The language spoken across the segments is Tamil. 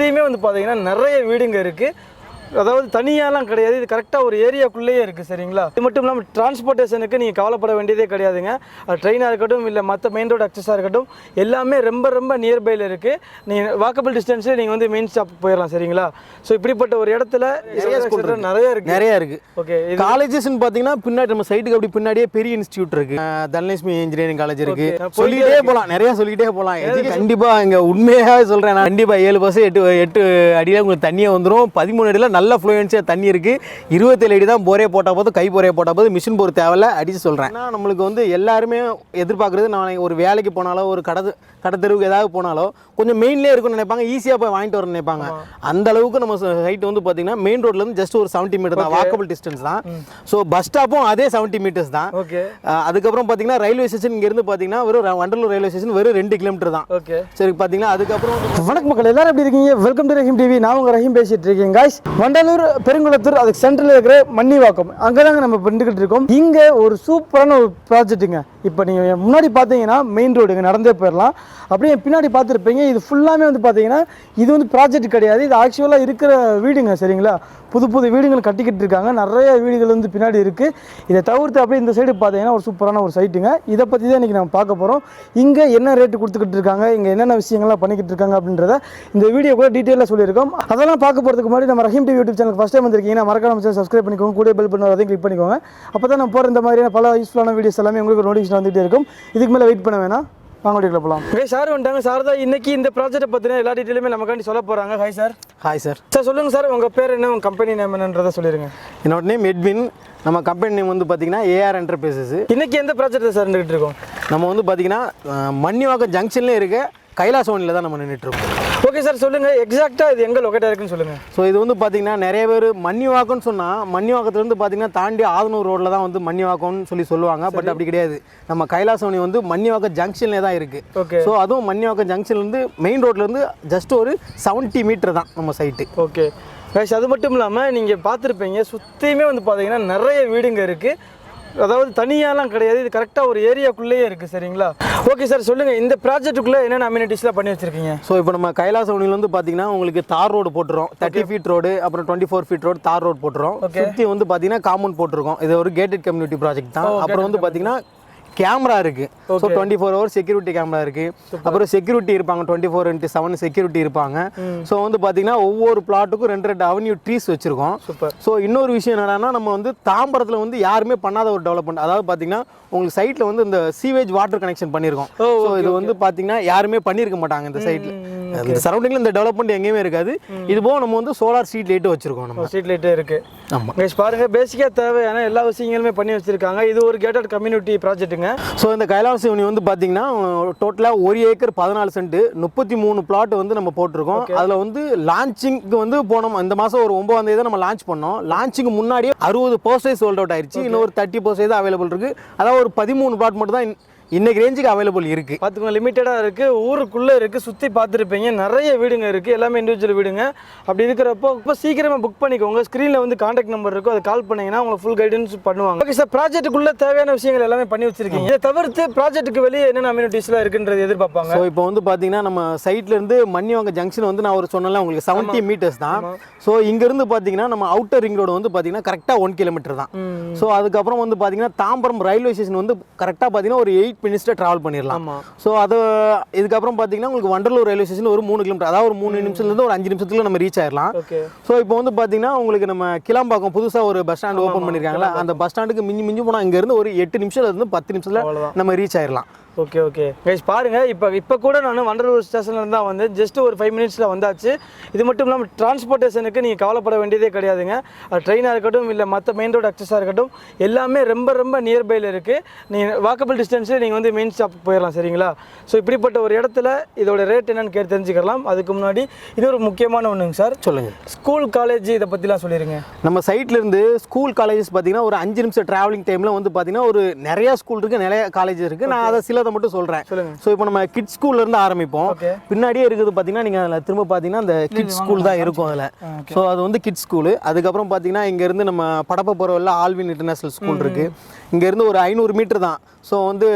சுற்றியுமே வந்து பார்த்தீங்கன்னா நிறைய வீடுங்க இருக்குது அதாவது தனியாலாம் கிடையாது. இது கரெக்டாக ஒரு ஏரியாக்குள்ளேயே இருக்குது சரிங்களா? இது மட்டும் இல்லாமல் டிரான்ஸ்போர்ட்டேஷனுக்கு நீங்கள் கவலைப்பட வேண்டியதே கிடையாதுங்க. அது ட்ரெயினாக இருக்கட்டும் இல்லை மற்ற மெயின் ரோடு அக்சஸாக இருக்கட்டும் எல்லாமே ரொம்ப ரொம்ப நியர்பையில் இருக்குது நீங்கள் வாக்கபிள் டிஸ்டன்ஸில் நீங்கள் வந்து மெயின் ஸ்டாப் போயிடலாம் சரிங்களா? ஸோ இப்படிப்பட்ட ஒரு இடத்துல நிறைய இருக்குது நிறைய இருக்கு. ஓகே இது காலேஜஸ்னு பார்த்தீங்கன்னா பின்னாடி நம்ம சைட்டுக்கு அப்படி பின்னாடியே பெரிய இன்ஸ்டியூட் இருக்கு. அஹ் தனலட்சுமி இன்ஜினியரிங் காலேஜ் இருக்கு. Okay. நான் சொல்லிட்டே போகலாம் நிறைய சொல்லிட்டே போகலாம் எதுக்கு? கண்டிப்பா இங்க உண்மையாக சொல்றேன். நான் கண்டிப்பா ஏழு பஸ் எட்டு எட்டு அடியில உங்களுக்கு தண்ணியே வந்துடும் பதிமூணு அடியில் நல்ல ஃப்ளூயன்ஸியாக தண்ணி இருக்குது இருபத்தேழு அடி தான் போரே போட்டால் போதும் கை போரே போட்டால் போதும் மிஷின் போர் தேவையில்ல அடிச்சு சொல்கிறேன் ஏன்னா நம்மளுக்கு வந்து எல்லாருமே எதிர்பார்க்குறது நான் ஒரு வேலைக்கு போனாலும் ஒரு கடை கடை தெருவுக்கு ஏதாவது போனாலோ கொஞ்சம் மெயின்லேயே இருக்கும்னு நினைப்பாங்க ஈஸியாக போய் வாங்கிட்டு வரணும்னு நினைப்பாங்க. அந்த அளவுக்கு நம்ம சைட் வந்து பார்த்தீங்கன்னா மெயின் ரோட்லேருந்து ஜஸ்ட் ஒரு செவன்ட்டி மீட்டர் தான். வாக்கபிள் டிஸ்டன்ஸ் தான். ஸோ பஸ் ஸ்டாப்பும் அதே செவன்ட்டி மீட்டர்ஸ் தான். அதுக்கப்புறம் பார்த்தீங்கன்னா ரயில்வே ஸ்டேஷன் இங்கேருந்து பார்த்தீங்கன்னா வெறும் வண்டலூர் ரயில்வே ஸ்டேஷன் வெறும் ரெண்டு கிலோமீட்டர் தான். ஓகே சரி பார்த்தீங்கன்னா அதுக்கப்புறம் வணக்கம் மக்கள் எல்லாரும் எப்படி இருக்கீங்க? வெல்கம் டு ரஹீம் டிவி நான் உங்க ரஹீம் பேசிட்டு இருக்கேன் காய்ஸ் வண்டலூர் பெருங்குளத்தூர் அதுக்கு சென்டரில் இருக்கிற மன்னிவாக்கம். அங்கே தாங்க நம்ம பண்ணிக்கிட்டு இருக்கோம். இங்கே ஒரு சூப்பரான ஒரு ப்ராஜெக்ட்டுங்க இப்போ நீங்கள் முன்னாடி பார்த்தீங்கன்னா மெயின் ரோடுங்க நடந்தே போயிடலாம். அப்படியே பின்னாடி பார்த்துருப்பீங்க. இது ஃபுல்லாமே வந்து பார்த்தீங்கன்னா இது வந்து ப்ராஜெக்ட் கிடையாது. இது ஆக்சுவலாக இருக்கிற வீடுங்க சரிங்களா? புது புது வீடுகள் கட்டிக்கிட்டு இருக்காங்க. நிறைய வீடுகள் வந்து பின்னாடி இருக்குது இதை தவிர்த்து அப்படியே இந்த சைடு பார்த்தீங்கன்னா ஒரு சூப்பரான ஒரு சைட்டுங்க இதை பற்றி தான் இன்றைக்கி நம்ம பார்க்க போகிறோம் இங்கே என்ன ரேட்டு கொடுத்துக்கிட்டு இருக்காங்க? இங்கே என்னென்ன விஷயங்கள்லாம் பண்ணிக்கிட்டு இருக்காங்க அப்படின்றத இந்த வீடியோ கூட டீட்டெயிலாக சொல்லியிருக்கோம். அதெல்லாம் பார்க்க போகிறதுக்கு முன்னாடி நம்ம Rahim TV YouTube channel first time வந்திருக்கீங்கன்னா மறக்காம சேனல் சப்ஸ்கிரைப் பண்ணிக்கோங்க. கூட பெல் பண்ண அதையும் கிளிக் பண்ணிக்கோங்க. அப்போ தான் நம்ம போகிற இந்த மாதிரியான பல யூஸ்ஃபுல்லான வீடியோஸ் எல்லாமே உங்களுக்கு நோட்டிஃபிகேஷன் வந்துகிட்டே இருக்கும். இதுக்கு மேலே வெயிட் பண்ண வேணாம். வாங்க வீடியோக்குள்ள போகலாம் ஓகே சார் வந்துட்டாங்க. சார் தான் இன்னைக்கு இந்த ப்ராஜெக்ட்டை பற்றின எல்லா டீட்டெயிலுமே நமக்காண்டி சொல்ல போகிறாங்க hi sir hi sir sir சொல்லுங்கள் சார் உங்கள் பேர் என்ன? உங்கள் கம்பெனி நேம் என்னன்றதை சொல்லிடுங்க என்னோட நேம் எட்வின் நம்ம கம்பெனி நேம் வந்து பார்த்தீங்கன்னா ஏஆர் என்டர்பிரைசஸ் இன்னைக்கு எந்த ப்ராஜெக்ட் சார் நின்றுட்டு இருக்கோம்? நம்ம வந்து பார்த்தீங்கன்னா மன்னிவாக்கம் ஜங்ஷன்லேயே இருக்க கைலாசவனியில் தான் நம்ம நின்றுட்டு இருக்கோம். ஓகே சார் சொல்லுங்கள் எக்ஸாக்டாக இது எங்கே லொக்கேட் இருக்குன்னு சொல்லுங்கள் ஸோ இது வந்து பார்த்தீங்கன்னா நிறைய பேர் மன்னிவாக்கம்னு சொன்னால் மன்னிவாக்கத்துலேருந்து பார்த்தீங்கன்னா தாண்டி ஆதனூர் ரோட்டில் தான் வந்து மன்னிவாக்கம்னு சொல்லி சொல்லுவாங்க. பட் அப்படி கிடையாது. நம்ம கைலாசவனி வந்து மன்னிவாக்கம் ஜங்ஷன்லேயே தான் இருக்குது ஓகே ஸோ அதுவும் மன்னிவாக்கம் ஜங்ஷன்லேருந்து மெயின் ரோட்லேருந்து ஜஸ்ட் ஒரு செவன்ட்டி மீட்டர் தான் நம்ம சைட்டு ஓகே கைஸ் அது மட்டும் இல்லாமல் நீங்கள் பார்த்துருப்பீங்க சுற்றியுமே வந்து பார்த்தீங்கன்னா நிறைய வீடுங்க இருக்குது அதாவது தனியாலாம் கிடையாது. இது கரெக்டாக ஒரு ஏரியாக்குள்ளேயே இருக்குது சரிங்களா? ஓகே சார் சொல்லுங்கள் இந்த ப்ராஜெக்ட்டுக்குள்ளே என்னென்ன அம்யூனிட்டிஸ்லாம் பண்ணி வச்சுருக்கீங்க? ஸோ இப்போ நம்ம கைலாசவனியில் வந்து பார்த்தீங்கன்னா உங்களுக்கு தார் ரோடு போட்டுரும் தேர்ட்டி ஃபீட் ரோடு அப்புறம் twenty four feet road tar road போட்டுரும் சுற்றி வந்து பார்த்தீங்கன்னா காம்பவுண்ட் போட்டிருக்கோம். இது ஒரு கேட்டட் கம்யூனிட்டி ப்ராஜெக்ட் தான். அப்புறம் வந்து பார்த்தீங்கன்னா கேமரா இருக்கு. So twenty four hour security camera இருக்கு. அப்புறம் செக்யூரிட்டி இருப்பாங்க. Twenty four into seven security இருப்பாங்க ஸோ வந்து பார்த்தீங்கன்னா ஒவ்வொரு பிளாட்டுக்கும் ரெண்டு ரெண்டு அவென்யூ ட்ரீஸ் வச்சிருக்கோம். ஸோ இன்னொரு விஷயம் என்னன்னா நம்ம வந்து தாம்பரத்தில் வந்து யாருமே பண்ணாத ஒரு டெவலப்மெண்ட் அதாவது பார்த்தீங்கன்னா உங்களுக்கு சைட்டில் வந்து இந்த சீவேஜ் வாட்டர் கனெக்ஷன் பண்ணியிருக்கோம் ஸோ இது வந்து பார்த்தீங்கன்னா யாருமே பண்ணியிருக்க மாட்டாங்க இந்த சைட்டில் இந்த சரௌண்டிங்கில் இந்த டெவலப்மெண்ட் எங்கேயுமே இருக்காது. இது போக நம்ம வந்து சோலார் ஸ்ட்ரீட் லைட்டு வச்சிருக்கோம் நம்ம. ஸ்ட்ரீட் லைட்டே இருக்குது ஆமாம் கைஸ் பாருங்கள் பேசிக்காக தேவையான எல்லா விஷயங்களுமே பண்ணி வச்சுருக்காங்க. இது ஒரு கேட்டட் கம்யூனிட்டி ப்ராஜெக்ட்டுங்க ஸோ இந்த கைலாசவனி வந்து பார்த்தீங்கன்னா டோட்டலாக ஒரு ஏக்கர் பதினாலு சென்ட் முப்பத்தி மூணு பிளாட் வந்து நம்ம போட்டிருக்கோம். அதில் வந்து லான்ச்சிங்க்கு வந்து போனோம். இந்த மாதம் ஒரு ஒன்பதாம் தேதி நம்ம லான்ச் பண்ணோம். லான்ச்சிங்க்கு முன்னாடியே அறுபது பர்சன்டேஜ் சோல்ட் அவுட் ஆயிடுச்சு இன்னும் ஒரு தேர்ட்டி பர்சன்டேஜ் அவைலபிள் இருக்கு. அதாவது ஒரு பதிமூணு பிளாட் மட்டும் தான் இன்- இன்னைக்கு ரேஞ்சுக்கு அவைலபிள் இருக்கு. பார்த்துக்கோங்க லிமிட்டடாக இருக்குது ஊருக்குள்ளே இருக்குது சுற்றி பார்த்துருப்பீங்க. நிறைய வீடுங்க இருக்குது எல்லாமே இண்டிவிஜுவல் வீடுங்க. அப்படி இருக்கிறப்போ இப்போ சீக்கிரமாக புக் பண்ணிக்கோங்க. ஸ்க்ரீனில் வந்து காண்டாக்ட் நம்பர் இருக்கும். அதை கால் பண்ணீங்கன்னா உங்களுக்கு ஃபுல் கைடன்ஸ் பண்ணுவாங்க. ஓகே சார் ப்ராஜெக்ட்டுக்குள்ளே தேவையான விஷயங்கள் எல்லாமே பண்ணி வச்சிருக்கீங்க. இதை தவிர்த்து ப்ராஜெக்ட்டுக்கு வெளியே என்னென்ன அம்யூனிட்டிஸ்லாம் இருக்குன்றது எதிர்பார்ப்பாங்க? ஸோ இப்போ வந்து பார்த்தீங்கன்னா நம்ம சைட்ல இருந்து மன்னிவாங்க ஜங்ஷன் வந்து நான் ஒரு சொன்னல உங்களுக்கு செவன்ட்டி மீட்டர்ஸ் தான். ஸோ இங்கேருந்து பார்த்தீங்கன்னா நம்ம அவுட்டர் ரிங் ரோடு வந்து பார்த்தீங்கன்னா கரெக்டாக ஒன் கிலோமீட்டர் தான். ஸோ அதுக்கப்புறம் வந்து பார்த்தீங்கன்னா தாம்பரம் ரயில்வே ஸ்டேஷன் வந்து கரெக்டாக பார்த்தீங்கன்னா ஒரு எயிட் மினிட்ஸில் ட்ராவல் பண்ணிடலாம் ஸோ அது இதுக்கப்புறம் பார்த்தீங்கன்னா உங்களுக்கு வண்டலூர் ரயில்வே ஸ்டேஷன் ஒரு மூணு கிலோமீட்டர் அதாவது ஒரு மூணு நிமிஷத்துலேருந்து ஒரு அஞ்சு நிமிஷத்துல நம்ம ரீச் ஆயிடலாம் ஸோ இப்போ வந்து பார்த்தீங்கன்னா உங்களுக்கு நம்ம கிளம்பாக்கம் புதுசாக ஒரு பஸ் ஸ்டாண்ட் ஓப்பன் பண்ணியிருக்காங்களா அந்த பஸ் ஸ்டாண்டுக்கு மிஞ்சி மிஞ்சி போனால் இங்கேருந்து ஒரு எட்டு நிமிஷத்துல இருந்து பத்து நிமிஷத்தில். நம்ம ரீச் ஆயிடலாம் ஓகே ஓகே கைஸ் பாருங்க இப்போ இப்போ கூட நான் வண்டலூர் ஸ்டேஷன்ல தான் வந்து ஜஸ்ட் ஒரு ஃபைவ் மினிட்ஸில் வந்தாச்சு. இது மட்டும் இல்லாமல் டிரான்ஸ்போர்ட்டேஷனுக்கு நீங்கள் கவலைப்பட வேண்டியதே கிடையாதுங்க. ட்ரெயினாக இருக்கட்டும் இல்லை மற்ற மெயின் ரோடு அக்சஸாக இருக்கட்டும் எல்லாமே ரொம்ப ரொம்ப நியர்பையில் இருக்குது நீங்கள் வாக்கபிள் டிஸ்டன்ஸில் நீங்கள் வந்து மெயின் ஸ்டாப் போயிடலாம் சரிங்களா? ஸோ இப்படிப்பட்ட ஒரு இடத்துல இதோட ரேட் என்னன்னு கேட்டு தெரிஞ்சுக்கலாம். அதுக்கு முன்னாடி இன்னொரு முக்கியமான ஒன்றுங்க சார். சொல்லுங்கள் ஸ்கூல் காலேஜ் இதை பற்றிலாம் சொல்லிடுங்க நம்ம சைட்ல இருந்து ஸ்கூல் காலேஜஸ் பார்த்தீங்கன்னா ஒரு அஞ்சு நிமிஷம் டிராவலிங் டைமில் வந்து பார்த்தீங்கன்னா ஒரு நிறைய ஸ்கூல் இருக்கு நிறைய காலேஜ் இருக்கு. நான் அதை சிலதை மட்டும் சொல்கிறேன் சொல்லுங்க. ஸோ இப்போ நம்ம கிட்ஸ் ஸ்கூல்ல இருந்து ஆரம்பிப்போம். பின்னாடியே இருக்குது பார்த்தீங்கன்னா நீங்கள் அதில் திரும்ப பார்த்தீங்கன்னா அந்த கிட்ஸ் ஸ்கூல் தான் இருக்கும் அதில். ஸோ அது வந்து கிட்ஸ் ஸ்கூலு அதுக்கப்புறம் பார்த்தீங்கன்னா இங்கேருந்து நம்ம படப்ப போகிறவரில் ஆல்வின் இன்டர்நேஷனல் ஸ்கூல் இருக்குது இங்கேருந்து ஒரு ஐநூறு மீட்டர் தான். ஸோ வந்து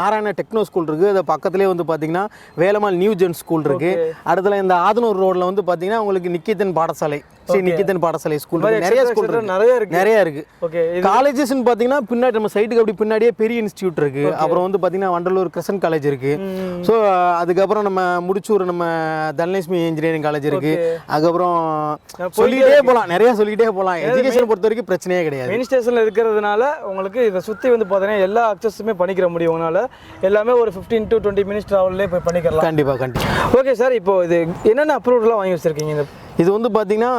நாராயண டெக்னோ ஸ்கூல் இருக்குது அது பக்கத்துலேயே வந்து பார்த்தீங்கன்னா வேலம்மாள் நியூ ஜென் ஸ்கூல் இருக்குது அடுத்துல இந்த ஆதனூர் ரோட்டில் வந்து பார்த்தீங்கன்னா உங்களுக்கு நிக்கித்தன் பாடசாலை. ஸ்ரீ நிக்கித்தன் பாடசாலை ஸ்கூல் நிறைய ஸ்கூல் நிறைய இருக்கு. நிறைய இருக்கு. ஓகே காலேஜஸ்னு பார்த்தீங்கன்னா பின்னாடி நம்ம சைட்டுக்கு அப்படி பின்னாடியே பெரிய இன்ஸ்டியூட் இருக்கு. அப்புறம் வந்து பார்த்தீங்கன்னா வண்டலூர் கிருஷ்ணன் காலேஜ் இருக்கு. ஸோ அதுக்கப்புறம் நம்ம முடிச்சூர் நம்ம தனலட்சுமி இன்ஜினியரிங் காலேஜ் இருக்கு. அதுக்கப்புறம் சொல்லிக்கிட்டே போகலாம் நிறைய சொல்லிக்கிட்டே போகலாம் எஜுகேஷன் பொறுத்த வரைக்கும் பிரச்சனையே கிடையாது. மெயின் ஸ்டேஷனில் இருக்கிறதுனால உங்களுக்கு இதை சுற்றி வந்து பார்த்தீங்கன்னா எல்லா அக்சஸுமே பண்ணிக்கிற முடியும் உங்களால். எல்லாமே ஒரு ஃபிஃப்டீன் டு டுவெண்ட்டி மினிட்ஸ் ட்ராவல்லே போய் பண்ணிக்கலாம் கண்டிப்பா கண்டிப்பா. ஓகே சார் இப்போ இது என்னென்ன அப்ரூவல்லாம் வாங்கி வச்சிருக்கீங்க இந்த இது வந்து பார்த்தீங்கன்னா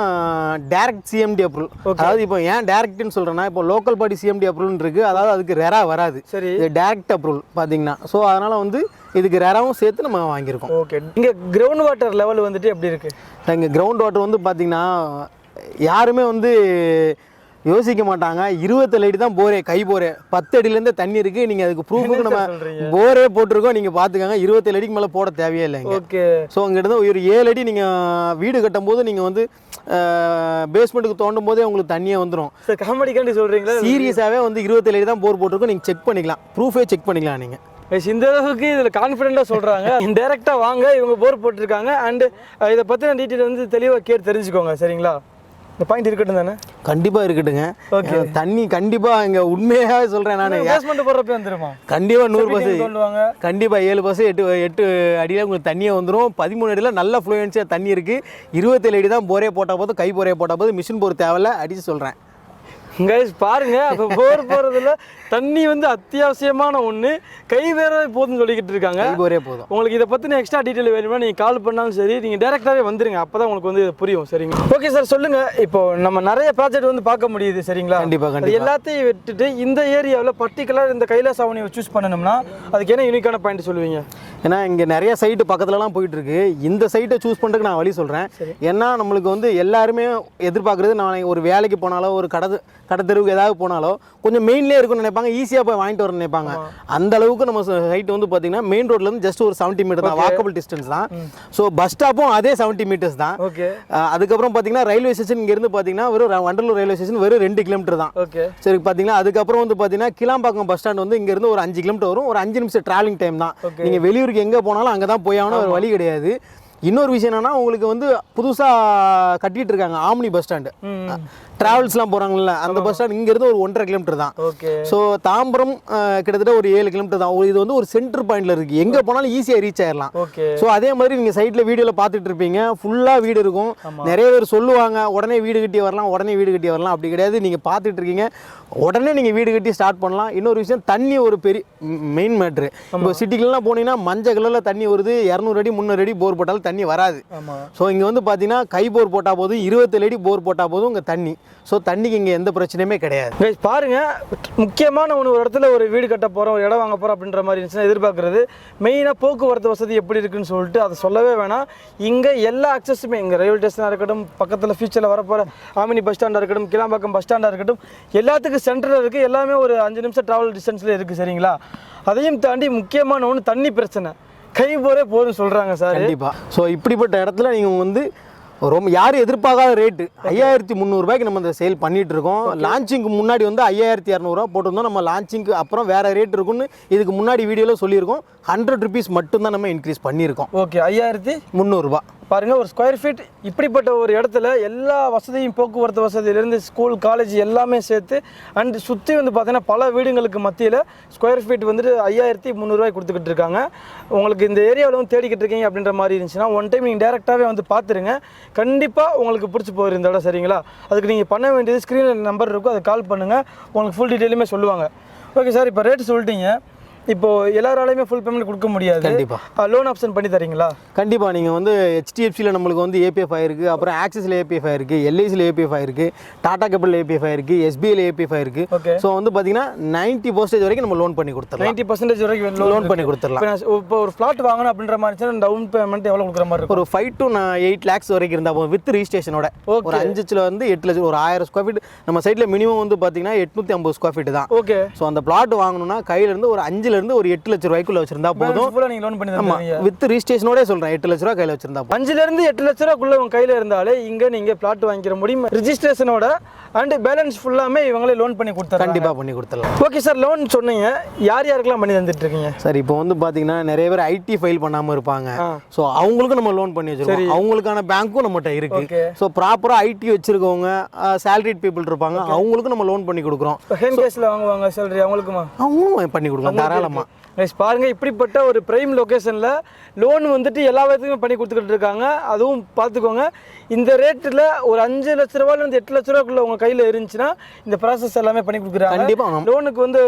டேரக்ட் சிஎம்டி அப்ரூவல் அதாவது இப்போ ஏன் டேரக்ட்னு சொல்கிறேன்னா இப்போ லோக்கல் பாடி சிஎம்டி அப்ரூவல் இருக்குது அதாவது அதுக்கு ரெரா வராது. சரி. இது டேரக்ட் அப்ரூவல் பார்த்தீங்கன்னா ஸோ அதனால் வந்து இதுக்கு ரெராவும் சேர்த்து நம்ம வாங்கியிருக்கோம். ஓகே இங்கே கிரவுண்ட் வாட்டர் லெவல் வந்துட்டு எப்படி இருக்கு? இங்கே கிரவுண்ட் வாட்டர் வந்து பார்த்தீங்கன்னா யாருமே வந்து யோசிக்க மாட்டாங்க. இருபத்தேழு அடி தான் போரே கை போரே. பத்து அடியிலேருந்து தண்ணி இருக்குது நீங்கள் அதுக்கு ப்ரூஃபுக்கு நம்ம? போரே போட்டிருக்கோம். நீங்கள் பார்த்துக்கங்க. இருபத்தேழு அடிக்கு மேலே போட தேவையே இல்லைங்க. ஓகே ஸோ அங்கிருந்து ஒரு ஏழு அடி நீங்கள் வீடு கட்டும் போது நீங்கள் வந்து பேஸ்மெண்ட்டுக்கு தோண்டும் போதே உங்களுக்கு தண்ணியே வந்துடும் சார் காமெடிக்காண்டி சொல்கிறீங்களா சீரியஸாகவே வந்து இருபத்தேழு அடி தான் போர் போட்டிருக்கோம். நீங்கள் செக் பண்ணிக்கலாம். ப்ரூஃபே செக் பண்ணிக்கலாம் நீங்கள் இந்த அளவுக்கு இதில் கான்ஃபிடென்ட்டாக சொல்கிறாங்க டேரெக்டாக வாங்க இவங்க போர் போட்டிருக்காங்க. அண்டு இதை பற்றின டீட்டெயில் வந்து தெளிவாக கேட்டு தெரிஞ்சுக்கோங்க சரிங்களா? இந்த பாயிண்ட் இருக்கட்டும் தானே? கண்டிப்பாக இருக்கட்டுங்க. அஹ் தண்ணி கண்டிப்பாக இங்கே உண்மையாக சொல்கிறேன் நான். பேஸ்மெண்ட் போடுறப்ப வந்துருமா? கண்டிப்பாக நூறு பஸ் சொல்லுவாங்க. கண்டிப்பாக ஏழு பஸ் எட்டு எட்டு அடியில் உங்களுக்கு தண்ணியே வந்துடும் பதிமூணு அடியில் நல்ல ஃப்ளூயன்ஸியாக தண்ணி இருக்குது இருபத்தேழு அடி தான் போரே போட்டால் போதும் கை போரே போட்டால் போதும். மிஷின் போர் தேவையில்ல அடிச்சு சொல்கிறேன் கைஸ் பாருங்க அப்போ போர் போகிறதுல தண்ணி வந்து அத்தியாவசியமான ஒன்று கை வேற போதும்னு சொல்லிக்கிட்டு இருக்காங்க. போரே போதும். உங்களுக்கு இதை பற்றின எக்ஸ்ட்ரா டீட்டெயில் வேணும்னா நீங்கள் கால் பண்ணாலும் சரி நீங்கள் டேரெக்டாகவே வந்துருங்க. அப்போ தான் உங்களுக்கு வந்து இது புரியும். சரிங்க ஓகே சார் சொல்லுங்கள் இப்போ நம்ம நிறைய ப்ராஜெக்ட் வந்து பார்க்க முடியுது. சரிங்களா? கண்டிப்பா, அது கண்டிப்பா. எல்லாத்தையும் விட்டுட்டு இந்த ஏரியாவில் பர்டிகுலர் இந்த கைலாஸ் அவனியை சூஸ் பண்ணணும்னா அதுக்கு என்ன யூனிக்கான பாயிண்ட் சொல்லுவீங்க? ஏன்னா இங்கே நிறைய சைட்டு பக்கத்துலலாம் போயிட்டு இருக்கு இந்த சைட்டை சூஸ் பண்ணுறதுக்கு நான் வழி சொல்கிறேன் ஏன்னா நம்மளுக்கு வந்து எல்லாருமே எதிர்பார்க்குறது நான் ஒரு வேலைக்கு போனாலோ ஒரு கடை கடை தெருவுக்கு ஏதாவது போனாலோ கொஞ்சம் மெயின்லேயே இருக்கும்னு நினைப்பாங்க. ஈஸியாக போய் வாங்கிட்டு வரணும்னு நினைப்பாங்க. அந்த அளவுக்கு நம்ம சைட் வந்து பார்த்தீங்கன்னா மெயின் ரோட்லேருந்து ஜஸ்ட் ஒரு செவன்ட்டி மீட்டர் தான். வாக்கபிள் டிஸ்டன்ஸ் தான். ஸோ பஸ் ஸ்டாப்பும் அதே செவன்ட்டி மீட்டர்ஸ் தான். அதுக்கப்புறம் பார்த்தீங்கன்னா ரயில்வே ஸ்டேஷன் இங்கேருந்து பார்த்தீங்கன்னா வெறும் வண்டலூர் ரயில்வே ஸ்டேஷன் வெறும் ரெண்டு கிலோமீட்டர் தான். ஓகே சரி பார்த்தீங்கன்னா அதுக்கப்புறம் வந்து பார்த்தீங்கன்னா கிளாம்பாக்கம் பஸ் ஸ்டாண்ட் வந்து இங்கேருந்து ஒரு அஞ்சு கிலோமீட்டர் வரும். ஒரு அஞ்சு நிமிஷம் டிராவலிங் டைம் தான். நீங்கள் வெளியூருக்கு எங்கே போனாலும் அங்கே தான் போய் ஆகணும். ஒரு வழி கிடையாது. இன்னொரு விஷயம் என்னன்னா உங்களுக்கு வந்து புதுசாக கட்டிட்டு இருக்காங்க ஆம்னி பஸ் ஸ்டாண்டு. டிராவல்ஸ்லாம் போகிறாங்கல்ல அந்த பஸ் ஸ்டாண்ட் இங்கேருந்து ஒரு ஒன்றரை கிலோமீட்டர் தான். ஓகே. ஸோ தாம்பரம் கிட்டத்தட்ட ஒரு ஏழு கிலோமீட்டர் தான். இது வந்து ஒரு சென்டர் பாயிண்ட்ல இருக்கு. எங்கே போனாலும் ஈஸியாக ரீச் ஆயிடலாம் ஓகே. ஸோ அதே மாதிரி நீங்கள் சைட்டில் வீடியோவில் பார்த்துட்டு இருப்பீங்க. ஃபுல்லாக வீடு இருக்கும். நிறைய பேர் சொல்லுவாங்க உடனே வீடு கட்டி வரலாம் உடனே வீடு கட்டி வரலாம். அப்படி கிடையாது. நீங்கள் பார்த்துட்டு இருக்கீங்க. உடனே நீங்கள் வீடு கட்டி ஸ்டார்ட் பண்ணலாம். இன்னொரு விஷயம் தண்ணி ஒரு பெரிய மெயின் மேட்ரு இப்போ சிட்டிக்குலாம் போனீங்கன்னா மஞ்சள் கலரில் தண்ணி வருது. இரநூறு அடி முந்நூறு அடி போர் போட்டாலும் தண்ணி வராது. ஸோ இங்கே வந்து பார்த்தீங்கன்னா கை போர் போட்டால் போதும் இருபத்தேழு அடி போர் போட்டால் போதும் இங்கே தண்ணி. ஸோ தண்ணிக்கு இங்கே எந்த பிரச்சனையுமே கிடையாது. கைஸ் பாருங்க முக்கியமான ஒன்று ஒரு இடத்துல ஒரு வீடு கட்ட போகிறோம் ஒரு இடம் வாங்க போகிறோம் அப்படின்ற மாதிரி இருந்துச்சுன்னா எதிர்பார்க்குறது. மெயினாக போக்குவரத்து வசதி எப்படி இருக்குன்னு சொல்லிட்டு அதை சொல்லவே வேணாம். இங்கே எல்லா அக்சஸுமே இங்கே ரயில்வே ஸ்டேஷனாக இருக்கட்டும் பக்கத்தில் ஃபியூச்சரில் வரப்போகிற ஆமினி பஸ் ஸ்டாண்டாக இருக்கட்டும் கிளாம்பாக்கம் பஸ் ஸ்டாண்டாக இருக்கட்டும் எல்லாத்துக்கும் சென்டரில் இருக்குது எல்லாமே ஒரு அஞ்சு நிமிஷம் ட்ராவல் டிஸ்டன்ஸில் இருக்குது சரிங்களா? அதையும் தாண்டி முக்கியமான ஒன்று தண்ணி பிரச்சனை. கை போரே போதும் சொல்கிறாங்க சார். கண்டிப்பா. ஸோ இப்படிப்பட்ட இடத்துல நீங்கள் வந்து ரொம்ப யாரும் எதிர்பார்க்காத ரேட்டு ஐயாயிரத்தி முந்நூறுபாய்க்கு நம்ம இந்த சேல் பண்ணிட்டு இருக்கோம். லான்ச்சிங்க்கு முன்னாடி வந்து ஐயாயிரத்தி இரநூறுவா போட்டிருந்தோம். நம்ம லான்ச்சிங்க்கு அப்புறம் வேற ரேட் இருக்குன்னு இதுக்கு முன்னாடி வீடியோவில் சொல்லியிருக்கோம். ஹண்ட்ரட் ருபீஸ் மட்டும்தான் நம்ம இன்க்ரீஸ் பண்ணியிருக்கோம். ஓகே ஐயாயிரத்தி முந்நூறுரூபா பாருங்கள் ஒரு ஸ்கொயர் ஃபீட் இப்படிப்பட்ட ஒரு இடத்துல எல்லா வசதியும் போக்குவரத்து வசதியிலேருந்து ஸ்கூல் காலேஜ் எல்லாமே சேர்த்து அண்ட் சுற்றி வந்து பார்த்தீங்கன்னா பல வீடுங்களுக்கு மத்தியில் ஸ்கொயர் ஃபீட் வந்துட்டு ஐயாயிரத்தி முந்நூறுரூவாய் கொடுத்துக்கிட்டு இருக்காங்க. உங்களுக்கு இந்த ஏரியாவில் வந்து தேடிக்கிட்டு இருக்கீங்க அப்படின்ற மாதிரி இருந்துச்சுன்னா ஒன் டைம் நீங்கள் டேரெக்டாகவே வந்து பார்த்துருங்க கண்டிப்பாக உங்களுக்கு பிடிச்சி போயிரு இந்த இடம் சரிங்களா? அதுக்கு நீங்கள் பண்ண வேண்டியது ஸ்க்ரீனில் நம்பர் இருக்கும் அதை கால் பண்ணுங்கள் உங்களுக்கு ஃபுல் டீட்டெயிலுமே சொல்லுவாங்க. ஓகே சார் இப்போ ரேட் சொல்லிட்டீங்க. இப்போ எல்லாராலையுமே ஃபுல் பேமெண்ட் கொடுக்க முடியாது. கண்டிப்பா. லோன் ஆப்ஷன் பண்ணி தரீங்களா? கண்டிப்பாக நீங்கள் வந்து ஹெச்டிஎஃப்சியில் நம்மளுக்கு வந்து ஏபிஎஃப் ஆயிருக்கு அப்புறம் ஆக்சிஸில் ஏபிஎஃப் ஆயிருக்கு எல்ஐசியில் ஏபிஎஃப் ஆயிருக்கு டாடா கேபிள் ஏபிஎஃப் ஆயிருக்கு எஸ்பிஐல ஏபிஎஃப் ஆயிருக்கு ஸோ வந்து பார்த்தீங்கன்னா நைன்ட்டி பர்சன்டேஜ் வரைக்கும் நம்ம லோன் பண்ணி கொடுத்துடலாம். நைன்டி பர்சன்டேஜ் வரைக்கும் லோன் பண்ணி கொடுத்துடலாம். இப்போ ஒரு ஃப்ளாட் வாங்கணும் அப்படின்ற மாதிரி டவுன் பேமெண்ட் எவ்வளோ கொடுக்குற மாதிரி ஒரு ஃபைவ் டு எயிட் லேக்ஸ் வரைக்கும் இருந்தால் போதும் வித் ரிஜிஸ்ட்ரேஷனோட. ஒரு அஞ்சு வந்து எட்டு லட்சம் ஒரு ஆயிரம் ஸ்கொயர் ஃபீட் நம்ம சைடில் மினிமம் வந்து பார்த்தீங்கன்னா எட்நூற்றி ஐம்பது ஸ்கொயர் ஃபீட் தான். ஓகே ஸோ அந்த பிளாட் வாங்கணும்னா கையில இருந்து ஒரு அஞ்சுல இருந்து ஒரு எட்டு லட்ச ரூபாய்க்குள்ள வச்சிருந்தா போதும். நீங்கள் லோன் பண்ணி ஆமா வித் ரிஜிஸ்ட்ரேஷனோட சொல்றேன். எட்டு லட்ச ரூபா கையில வச்சிருந்தா அஞ்சுல இருந்து எட்டு லட்ச ரூபாக்குள்ள உங்க கையில இருந்தாலே இங்க நீங்க பிளாட் வாங்கிக்கிற முடியும். ரிஜிஸ்ட்ரேஷனோட அண்ட் பேலன்ஸ் ஃபுல்லாமே இவங்களே லோன் பண்ணி கொடுத்தாங்க கண்டிப்பா பண்ணி கொடுத்துடலாம். ஓகே சார் லோன் சொன்னீங்க. யார் யாருக்கெல்லாம் பண்ணி தந்துட்டு இருக்கீங்க சார் இப்போ வந்து பாத்தீங்கன்னா நிறைய பேர் ஐடி ஃபைல் பண்ணாம இருப்பாங்க. ஸோ அவங்களுக்கும் நம்ம லோன் பண்ணி வச்சிருக்கோம். அவங்களுக்கான பேங்க்கும் நம்மகிட்ட இருக்கு. ஸோ ப்ராப்பரா ஐடி வச்சிருக்கவங்க சேலரிட் பீப்புள் இருப்பாங்க. அவங்களுக்கும் நம்ம லோன் பண்ணி கொடுக்குறோம். கேஸில் வாங்குவாங்க சேலரி அவங்களுக்குமா? அவங்களும் பண்ணி கொடுக்கலாம். தாராளமா கைஸ் பாருங்க இப்படிப்பட்ட ஒரு பிரைம் லொகேஷனில் லோன் வந்துட்டு எல்லா விதத்துக்குமே பண்ணி கொடுத்துக்கிட்டு இருக்காங்க. அதுவும் பார்த்துக்கோங்க. இந்த ரேட்டில் ஒரு அஞ்சு லட்ச ரூபாயிலேருந்து எட்டு லட்ச ரூபாக்குள்ள உங்கள் கையில் இருந்துச்சுன்னா இந்த ப்ராசஸ் எல்லாமே பண்ணி கொடுக்குறாங்க. கண்டிப்பா ஆமாம். லோனுக்கு வந்து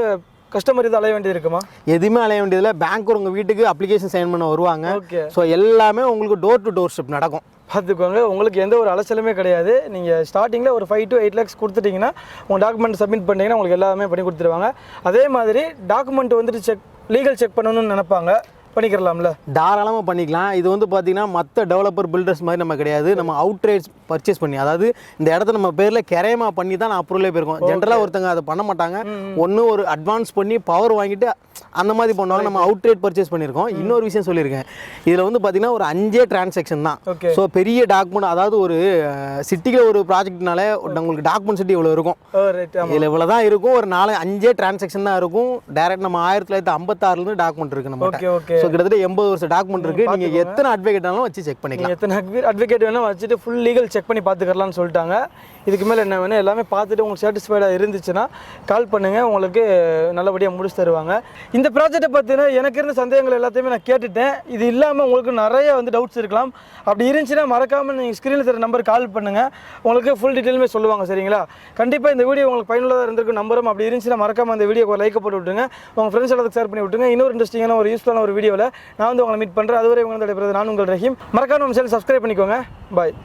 கஸ்டமர் இது அலைய வேண்டியது இருக்குமா? எதுவுமே அலைய வேண்டியதில்ல. பேங்க் உங்க வீட்டுக்கு அப்ளிகேஷன் சைன் பண்ண வருவாங்க. ஸோ எல்லாமே உங்களுக்கு டோர் டு டோர் ஸ்டெப் நடக்கும். பார்த்துக்கோங்க. உங்களுக்கு எந்த ஒரு அலைச்சலுமே கிடையாது. நீங்கள் ஸ்டார்டிங்கில் ஒரு ஃபைவ் டு எயிட் லேக்ஸ் கொடுத்துட்டிங்கன்னா உங்கள் டாக்குமெண்ட் சப்மிட் பண்ணிங்கன்னா உங்களுக்கு எல்லாமே பண்ணி கொடுத்துருவாங்க. அதே மாதிரி டாக்குமெண்ட் வந்துட்டு செக் லீகல் செக் பண்ணணும்னு நினைப்பாங்க. பண்ணிக்கிறலாம்ல. தாராளமாக பண்ணிக்கலாம். இது வந்து பார்த்தீங்கன்னா மற்ற டெவலப்பர் பில்டர்ஸ் மாதிரி நம்ம கிடையாது. நம்ம அவுட் ரேட்ஸ் பர்ச்சேஸ் பண்ணி அதாவது இந்த இடத்த நம்ம பேரில் கிரையமா பண்ணி தான் நான் அப்ரூவலே போயிருக்கோம். ஜென்ரலாக ஒருத்தங்க அதை பண்ண மாட்டாங்க. ஒன்று ஒரு அட்வான்ஸ் பண்ணி பவர் வாங்கிட்டு அந்த மாதிரி பண்ணுவாங்க நம்ம அவுட் ரேட் பர்ச்சேஸ் பண்ணியிருக்கோம். இன்னொரு விஷயம் சொல்லியிருக்கேன். இதில் வந்து பார்த்தீங்கன்னா ஒரு அஞ்சே டிரான்சாக்ஷன் தான். ஸோ பெரிய டாக்குமெண்ட் அதாவது ஒரு சிட்டியில் ஒரு ப்ராஜெக்ட்னால உங்களுக்கு டாக்குமெண்ட் சிட்டி இவ்வளோ இருக்கும். ஆமாம் இதில் இவ்வளோ தான் இருக்கும். ஒரு நாலு அஞ்சே டிரான்சாக்ஷன் தான் இருக்கும். டேரக்ட் நம்ம ஆயிரத்தி தொள்ளாயிரத்தி ஐம்பத்தாறுலேருந்து டாக்குமெண்ட் இருக்கு நம்ம ஸோ கிட்டத்தட்ட எண்பது வருஷம் டாக்குமெண்ட் இருக்கு. நீங்க எத்தனை அட்வொகேட்டாலும் வச்சு செக் பண்ணிக்கலாம். நீங்கள் எத்தனை அட்வொகேட் வேணால் வச்சுட்டு ஃபுல் லீகல் செக் பண்ணி பார்த்துக்கலாம்னு சொல்லிட்டாங்க. இதுக்கு மேலே என்ன வேணும்? எல்லாமே பார்த்துட்டு உங்களுக்கு சாட்டிஸ்ஃபைடாக இருந்துச்சுன்னா கால் பண்ணுங்கள் உங்களுக்கு நல்லபடியாக முடிச்சு தருவாங்க. இந்த ப்ராஜெக்ட்டை பற்றின எனக்கு இருந்த சந்தேகங்கள் எல்லாத்தையுமே நான் கேட்டுட்டேன். இது இல்லாமல் உங்களுக்கு நிறைய வந்து டவுட்ஸ் இருக்கலாம். அப்படி இருந்துச்சுன்னா மறக்காமல் நீங்கள் ஸ்க்ரீனில் தர நம்பர் கால் பண்ணுங்கள் உங்களுக்கு ஃபுல் டீட்டெயிலுமே சொல்லுவாங்க சரிங்களா? கண்டிப்பாக இந்த வீடியோ உங்களுக்கு பயனுள்ளதாக இருந்திருக்கு நம்பரும் அப்படி இருந்துச்சுன்னா மறக்காமல் அந்த வீடியோக்கு லைக் போட்டு விட்டுருங்க. உங்கள் ஃப்ரெண்ட்ஸ் எல்லாத்துக்கு ஷேர் பண்ணி விட்டுருங்க. இன்னொரு இன்ட்ரெஸ்டிங்கான ஒரு யூஸ்ஃபுல்லான ஒரு வீடியோவில் நான் வந்து உங்களை மீட் பண்ணுறேன் அதுவரை உங்களை நடைபெறுது நான் உங்கள் ரஹீம். மறக்காம நம்ம சேனல் சப்ஸ்கிரைப் பண்ணிக்கோங்க. பாய்